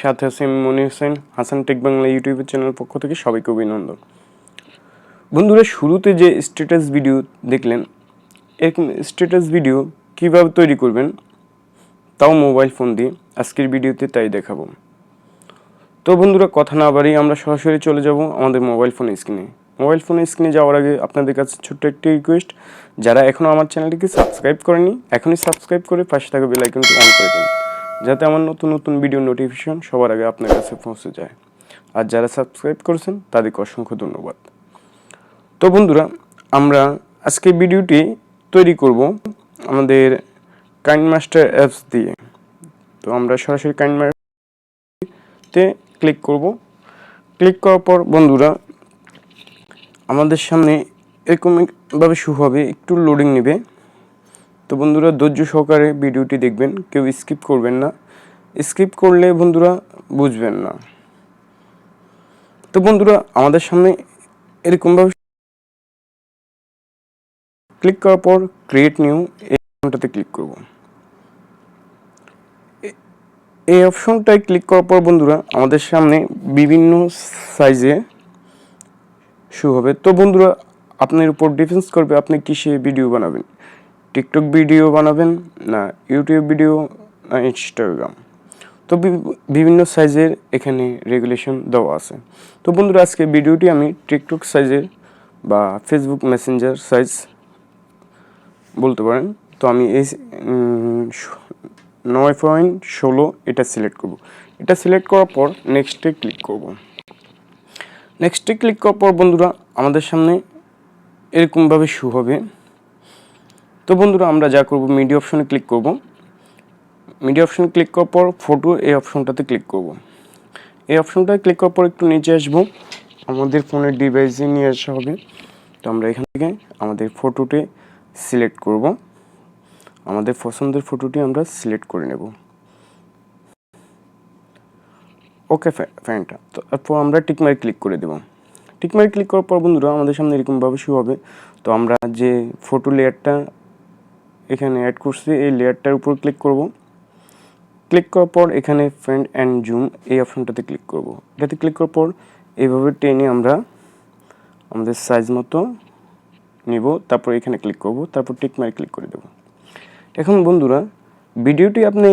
সাথে আছি Moni Hossain, Hasan tech Bangla YouTube channel পক্ষ থেকে সবাইকে অভিনন্দন। বন্ধুরা, শুরুতে যে স্ট্যাটাস ভিডিও দেখলেন, এরকম স্ট্যাটাস ভিডিও কীভাবে তৈরি করবেন, তাও মোবাইল ফোন দিয়ে আজকের ভিডিওতে তাই দেখাবো। তো বন্ধুরা, কথা না বাড়িয়ে আমরা সরাসরি চলে যাব আমাদের মোবাইল ফোন স্ক্রিনে মোবাইল ফোনের স্ক্রিনে যাওয়ার আগে আপনাদের কাছে ছোট্ট একটি রিকোয়েস্ট যারা এখনও আমার চ্যানেলটিকে সাবস্ক্রাইব করেনি, এখনই সাবস্ক্রাইব করে পাশে থাকা বেল আইকনটি অন করে দিন। যাতে আমার নতুন নতুন ভিডিও নোটিফিকেশন সবার আগে আপনার কাছে পৌঁছে যায়। আর যারা সাবস্ক্রাইব করেছেন, তাদেরকে অসংখ্য ধন্যবাদ। তো বন্ধুরা, আমরা আজকে ভিডিওটি তৈরি করব আমাদের কাইন্ড মাস্টার অ্যাপস দিয়ে। তো আমরা সরাসরি কাইন্ড তে ক্লিক করব। ক্লিক করার পর বন্ধুরা, আমাদের সামনে এরকমভাবে শু হবে, একটু লোডিং নেবে। তো বন্ধুরা, ধৈর্য সহকারে ভিডিওটি দেখবেন। কেউ স্কিপ করবেন না। স্কিপ করলে বন্ধুরা বুঝবেন না। তো বন্ধুরা, আমাদের সামনে এরকমভাবে ক্লিক করার পর ক্রিয়েট নিউ এই অপশনটাতে ক্লিক করব। এই অপশনটায় ক্লিক করার পর বন্ধুরা, আমাদের সামনে বিভিন্ন সাইজে শু হবে। তো বন্ধুরা, আপনার উপর ডিফেন্স করবে আপনি কিসে ভিডিও বানাবেন। টিকটক ভিডিও বানাবেন না ইউটিউব ভিডিও না ইনস্টাগ্রাম। তো বিভিন্ন সাইজের এখানে রেগুলেশন দেওয়া আছে। তো বন্ধুরা, আজকে ভিডিওটি আমি টিকটক সাইজের বা ফেসবুক মেসেঞ্জার সাইজ বলতে পারেন। তো আমি এই নয় পয়েন্ট ষোলো এটা সিলেক্ট করব। এটা সিলেক্ট করার পর নেক্সটে ক্লিক করব। নেক্সটে ক্লিক করার পর বন্ধুরা, আমাদের সামনে এরকমভাবে শু হবে। তো বন্ধুরা, আমরা যা করব মিডিয়া অপশনে ক্লিক করব। মিডিয়া অপশনে ক্লিক করার পর ফটো এই অপশনটাতে ক্লিক করব। এই অপশনটায় ক্লিক করার পর একটু নিচে আসব। আমাদের ফোনের ডিভাইসে নিয়ে আসা হবে। তো আমরা এখান থেকে আমাদের ফটোটি সিলেক্ট করব। আমাদের পছন্দের ফটোটি আমরা সিলেক্ট করে নেব। ওকে ফ্যানটা তো তারপর আমরা টিকমারি ক্লিক করে দেব। টিকমারি ক্লিক করার পর বন্ধুরা, আমাদের সামনে এরকমভাবে শু হবে। তো আমরা যে ফটো লেয়ারটা এখানে অ্যাড করছি, এই লেয়ারটার উপর ক্লিক করব। ক্লিক করার পর এখানে ফ্রেন্ড অ্যান্ড জুম এই অপশনটাতে ক্লিক করব। এটাতে ক্লিক করার পর এইভাবে টেনে আমরা আমাদের সাইজ মতো নিব, তারপর এখানে ক্লিক করব, তারপর টিক মারি ক্লিক করে দেব। এখন বন্ধুরা, ভিডিওটি আপনি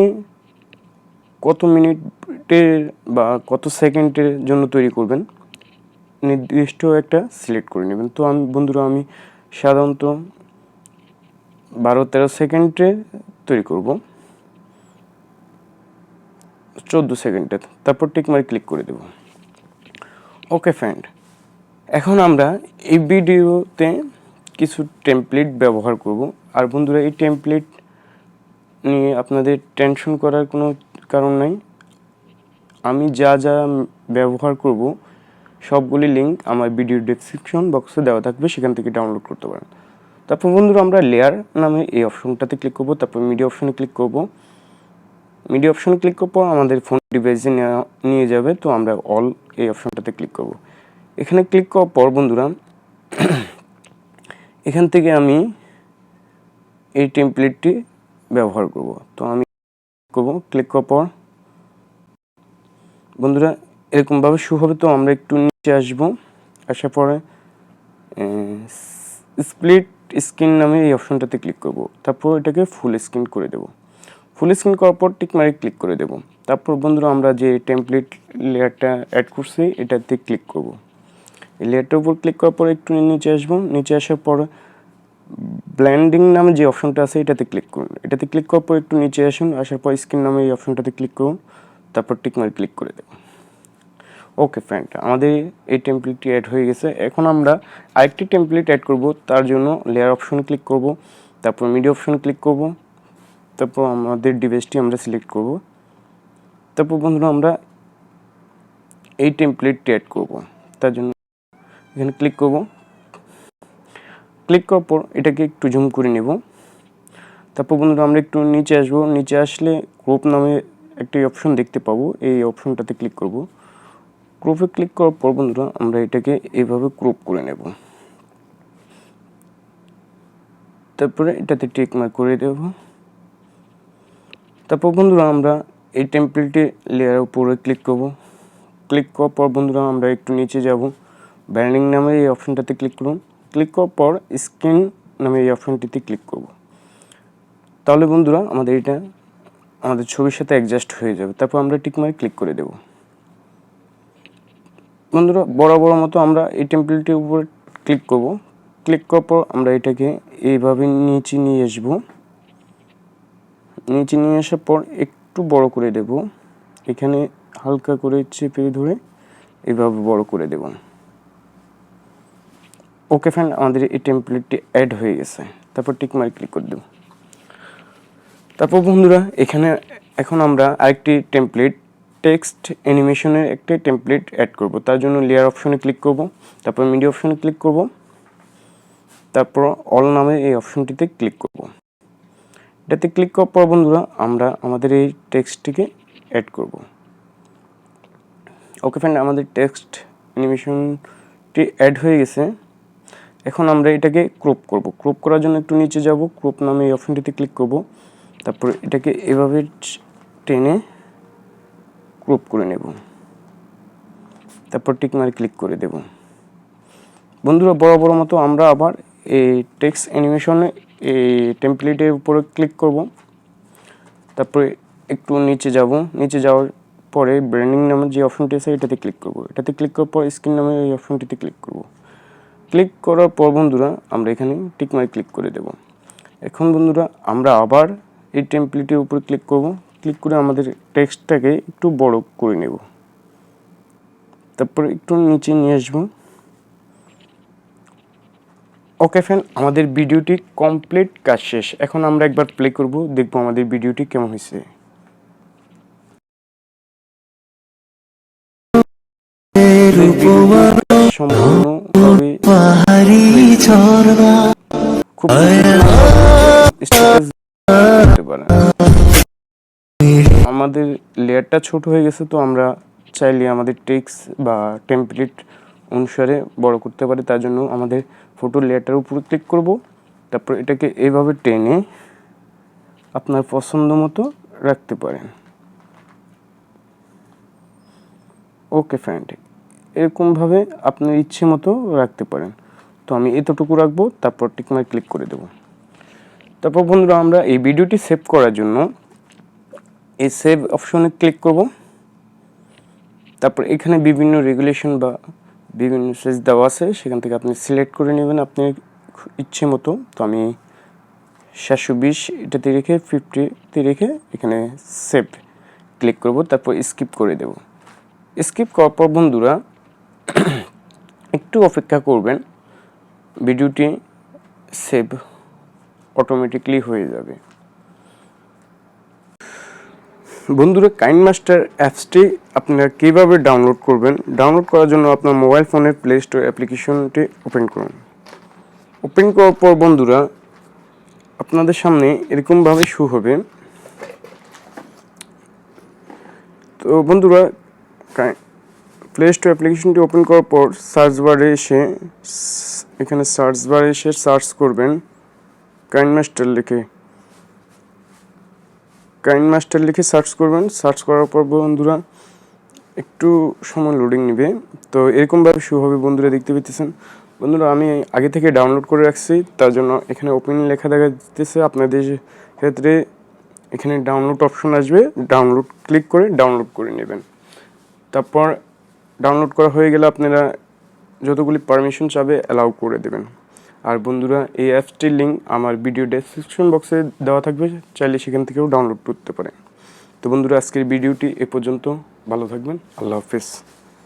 কত মিনিটের বা কত সেকেন্ডের জন্য তৈরি করবেন, নির্দিষ্ট একটা সিলেক্ট করে নেবেন। তো আমি বন্ধুরা, আমি সাধারণত বারো তেরো সেকেন্ডে তৈরি করব। চোদ্দ সেকেন্ডে। তারপর টিক মারি ক্লিক করে দেব। ওকে ফ্রেন্ড, এখন আমরা এই ভিডিওতে কিছু টেমপ্লেট ব্যবহার করব। আর বন্ধুরা, এই টেমপ্লেট নিয়ে আপনাদের টেনশন করার কোনো কারণ নাই। আমি যা যা ব্যবহার করব, সবগুলি লিঙ্ক আমার ভিডিও ডেসক্রিপশন বক্সে দেওয়া থাকবে, সেখান থেকে ডাউনলোড করতে পারেন। তারপর বন্ধুরা আমরা লেয়ার নামে এই অপশনটাতে ক্লিক করব, তারপর মিডিয়া অপশনে ক্লিক করব। মিডিয়া অপশনে ক্লিক পর আমাদের ফোন ডিভাইসে নিয়ে যাবে, তো আমরা অল এই অপশনটাতে ক্লিক করব। এখানে ক্লিক করার পর বন্ধুরা, এখান থেকে আমি এই টেমপ্লেটটি ব্যবহার করব। তো আমি করব ক্লিক করার পর বন্ধুরা এরকমভাবে শু হবে, তো আমরা একটু নিচে আসব। আসার পরে স্প্লিট স্ক্রিন নামে এই অপশনটাতে ক্লিক করব। তারপর এটাকে ফুল স্ক্রিন করে দেব। ফুল স্ক্রিন করার পর টিক মারি ক্লিক করে দেব। তারপর বন্ধুরা, আমরা যে টেমপ্লেট লেয়ারটা অ্যাড করছি, এটাতে ক্লিক করব। এই লেয়ারটার উপর ক্লিক করার পর একটু নিচে আসব। নিচে আসার পর ব্ল্যান্ডিং নামে যে অপশনটা আছে, এটাতে ক্লিক করুন। এটাতে ক্লিক করার পর একটু নিচে আসুন। আসার পর স্ক্রিন নামে এই অপশনটাতে ক্লিক করুন। তারপর টিক মারি ক্লিক করে দেব। ওকে ফ্রেন্ড আমাদের এই টেমপ্লেটটি অ্যাড হয়ে গেছে। এখন আমরা আরেকটি টেমপ্লেট অ্যাড করব। তার জন্য লেয়ার অপশনে ক্লিক করব। তারপর মিডিয়া অপশনে ক্লিক করব। তারপর আমাদের ডিভাইসটি আমরা সিলেক্ট করব। তারপর বন্ধুরা আমরা এই টেমপ্লেটটি অ্যাড করব। তার জন্য এখানে ক্লিক করব। ক্লিক করার পর এটাকে একটু জুম করে নেব। তারপর বন্ধুরা আমরা একটু নিচে আসব। নিচে আসলে ক্রোপ নামে একটি অপশন দেখতে পাবো। এই অপশনটাতে ক্লিক করব। ক্রোপে ক্লিক করার পর বন্ধুরা, আমরা এটাকে এইভাবে ক্রোপ করে নেব। তারপরে এটাতে টিক মার্ক করে দেব। তারপর বন্ধুরা, আমরা এই টেম্পলেটে লেয়ারের উপরে ক্লিক করব। ক্লিক করার পর বন্ধুরা, আমরা একটু নিচে যাব। ব্র্যান্ডিং নামে এই অপশনটাতে ক্লিক করুন। ক্লিক করার পর স্ক্রিন নামে এই অপশনটিতে ক্লিক করব। তাহলে বন্ধুরা, আমাদের এটা, আমাদের ছবির সাথে অ্যাডজাস্ট হয়ে যাবে। তারপর আমরা টিক মারে ক্লিক করে দেব। বন্ধুরা, বড় বড় মতো আমরা এই টেম্পলেটের উপর ক্লিক করব। ক্লিক করার পর আমরা এটাকে এইভাবে নিচে নিয়ে আসব। নিচে নিয়ে আসার পর একটু বড় করে দেব। এখানে হালকা করে চেপে ধরে এইভাবে বড় করে দেব। ওকে ফ্রেন্ড আমাদের এই টেমপ্লেটটি অ্যাড হয়ে গেছে। তারপর টিক মারি ক্লিক করে দেব। তারপর বন্ধুরা, এখানে এখন আমরা আরেকটি টেমপ্লেট টেক্সট অ্যানিমেশনের একটি টেমপ্লেট অ্যাড করব। তার জন্য লেয়ার অপশনে ক্লিক করব, তারপর মিডিয়া অপশনে ক্লিক করব, তারপর অল নামে এই অপশনটিতে ক্লিক করব। এটাতে ক্লিক করার পর বন্ধুরা, আমরা আমাদের এই টেক্সটটিকে অ্যাড করব। ওকে ফ্রেন্ড আমাদের টেক্সট অ্যানিমেশনটি অ্যাড হয়ে গেছে। এখন আমরা এটাকে ক্রপ করব। ক্রপ করার জন্য একটু নিচে যাব। ক্রপ নামে এই অপশনটিতে ক্লিক করব। তারপর এটাকে এভাবে টেনে ক্রপ করে নেব। তারপর টিক মারি ক্লিক করে দেব। বন্ধুরা বড় বড় মতো আমরা আবার এই টেক্সট অ্যানিমেশনে এই টেমপ্লেটের উপরে ক্লিক করব। তারপরে একটু নিচে যাব। নিচে যাওয়ার পরে ব্র্যান্ডিং নামের যে অপশনটি আছে, এটাতে ক্লিক করব। এটাতে ক্লিক করার পর স্ক্রিন নামের এই অপশনটিতে ক্লিক করব। ক্লিক করার পর বন্ধুরা, আমরা এখানে টিক মারি ক্লিক করে দেব। এখন বন্ধুরা, আমরা আবার এই টেমপ্লেটের উপরে ক্লিক করব। ক্লিক করে আমাদের টেক্সটটাকে একটু বড় করে নেব। তারপর একটু নিচে নিয়ে আসব। ওকে ফ্রেন্ড আমাদের ভিডিওটি কমপ্লিট কাজ শেষ। এখন আমরা একবার প্লে করব দেখব আমাদের ভিডিওটি কেমন হয়েছে। সম্পূর্ণভাবে খুব আমাদের লেয়ারটা ছোট হয়ে গেছে, তো আমরা চাইলে আমাদের টেক্স বা টেমপ্লেট অনুসারে বড় করতে পারি। তার জন্য আমাদের ফটো লেয়ারটার উপরে ক্লিক করব। তারপর এটাকে এইভাবে টেনে আপনার পছন্দ মতো রাখতে পারেন। ওকে ফ্রেন্ড এরকমভাবে আপনার ইচ্ছে মতো রাখতে পারেন। তো আমি এতটুকু রাখব, তারপর টিকমার ক্লিক করে দেব। তারপর বন্ধুরা, আমরা এই ভিডিওটি সেভ করার জন্য এই সেভ অপশনে ক্লিক করব। তারপর এখানে বিভিন্ন রেগুলেশন বা বিভিন্ন সেজ দেওয়া আছে, সেখান থেকে আপনি সিলেক্ট করে নেবেন আপনি ইচ্ছে মতো। তো আমি সাতশো বিশ এটাতে রেখে ফিফটিতে রেখে এখানে সেভ ক্লিক করব, তারপর স্কিপ করে দেব। স্কিপ করার পর বন্ধুরা, একটু অপেক্ষা করবেন ভিডিওটি সেভ অটোমেটিকলি হয়ে যাবে। বন্ধুরা কাইন মাস্টার অ্যাপসটি আপনারা কীভাবে ডাউনলোড করবেন? ডাউনলোড করার জন্য আপনার মোবাইল ফোনের প্লে স্টোর অ্যাপ্লিকেশনটি ওপেন করুন। ওপেন করার পর বন্ধুরা, আপনাদের সামনে এরকমভাবে শু হবে। তো বন্ধুরা প্লে স্টোর অ্যাপ্লিকেশনটি ওপেন করার পর সার্চ বারে এসে এখানে সার্চ বারে এসে সার্চ করবেন কাইন মাস্টার লিখে। কাইন মাস্টার লিখে সার্চ করবেন। সার্চ করার পর বন্ধুরা, একটু সময় লোডিং নেবে। তো এরকমভাবে শু হবে বন্ধুরা, দেখতে পেতেছেন বন্ধুরা, আমি আগে থেকে ডাউনলোড করে রাখছি, তার জন্য এখানে ওপেন লেখা দেখা দিতেছে। আপনাদের ক্ষেত্রে এখানে ডাউনলোড অপশন আসবে। ডাউনলোড ক্লিক করে ডাউনলোড করে নেবেন। তারপর ডাউনলোড করা হয়ে গেলে আপনারা যতগুলি পারমিশন চাবে অ্যালাউ করে দেবেন। আর বন্ধুরা, এই অ্যাপসটির লিঙ্ক আমার ভিডিও ডেসক্রিপশন বক্সে দেওয়া থাকবে, চাইলে সেখান থেকেও ডাউনলোড করতে পারেন। তো বন্ধুরা, আজকের ভিডিওটি এ পর্যন্ত, ভালো থাকবেন, আল্লাহ হাফেজ।